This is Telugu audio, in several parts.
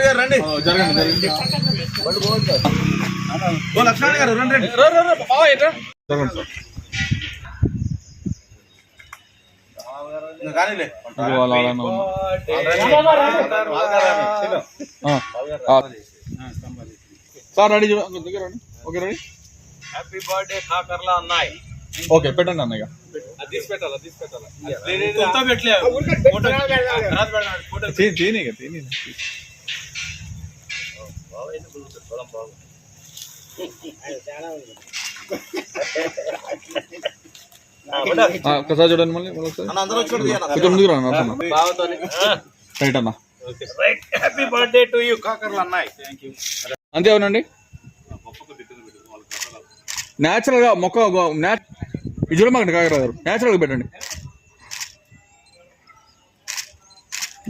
గారు రండి. జరగండి ఓ లక్ష్మణ్ గారు రండి రండి. జరగండి. సార్ ఇంకా కానీలే ఇంకో వాళ్ళ వాళ్ళ ఆ. ఆ. సార్ రెడీ చూడ దగ్గర రండి. Okay ready. Happy birthday Kakarla అన్నాయ్ okay పెట్టండి అన్నయ్య. తీని తీని ఆ, ఒకసారి చూడండి మళ్ళీ కొంచెం ముందుకు రైట్ అన్న right happy birthday to you Kakarla అన్నాయ్ thank you అంతే అవునండి? న్యాచురల్గా మొక్క ఇది చూడమాకండి కాకరా గారు న్యాచురల్గా పెట్టండి.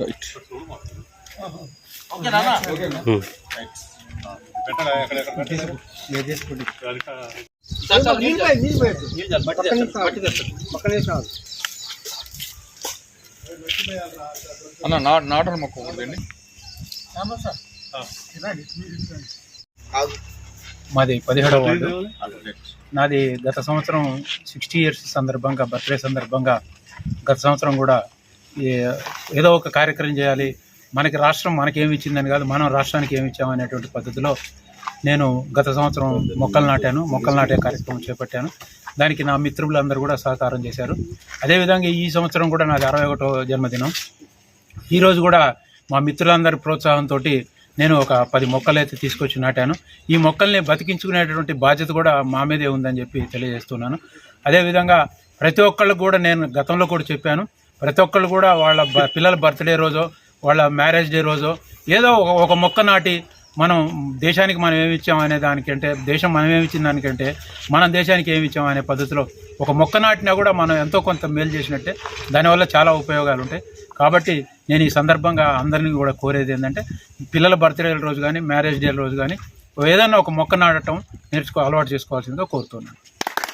రైట్. అన్న నా నాటన మొక్క ఒకటి మాది పదిహేడవ వార్డు. నాది గత సంవత్సరం సిక్స్టీ ఇయర్స్ సందర్భంగా బర్త్డే సందర్భంగా గత సంవత్సరం కూడా ఏదో ఒక కార్యక్రమం చేయాలి. మనకి రాష్ట్రం మనకి ఏమి ఇచ్చిందని కాదు మనం రాష్ట్రానికి ఏమి ఇచ్చామనేటువంటి పద్ధతిలో నేను గత సంవత్సరం మొక్కలు నాటాను మొక్కలు నాటే కార్యక్రమం చేపట్టాను. దానికి నా మిత్రులందరూ కూడా సహకారం చేశారు. అదేవిధంగా ఈ సంవత్సరం కూడా నాది అరవై ఒకటో జన్మదినం. ఈరోజు కూడా మా మిత్రులందరి ప్రోత్సాహంతో నేను ఒక పది మొక్కలు అయితే తీసుకొచ్చి నాటాను. ఈ మొక్కల్ని బతికించుకునేటటువంటి బాధ్యత కూడా మా మీదే ఉందని చెప్పి తెలియజేస్తున్నాను. అదేవిధంగా ప్రతి ఒక్కళ్ళు కూడా నేను గతంలో కూడా చెప్పాను. ప్రతి ఒక్కళ్ళు కూడా వాళ్ళ పిల్లల బర్త్డే రోజో వాళ్ళ మ్యారేజ్ డే రోజో ఏదో ఒక- ఒక మొక్క నాటి మనం దేశానికి మనం ఏమి ఇచ్చాం అనే దానికంటే దేశం మనం ఏమి ఇచ్చిన దానికంటే మనం దేశానికి ఏమి ఇచ్చాం అనే పద్ధతిలో ఒక మొక్క నాటినా కూడా మనం ఎంతో కొంత మేలు చేసినట్టే. దానివల్ల చాలా ఉపయోగాలు ఉంటాయి. కాబట్టి నేను ఈ సందర్భంగా అందరినీ కూడా కోరేది ఏంటంటే పిల్లల బర్త్డే రోజు కానీ మ్యారేజ్ డే రోజు కానీ ఏదైనా ఒక మొక్క నాటడం నేర్చుకో అలవాటు చేసుకోవాల్సిందిగా కోరుతున్నాను.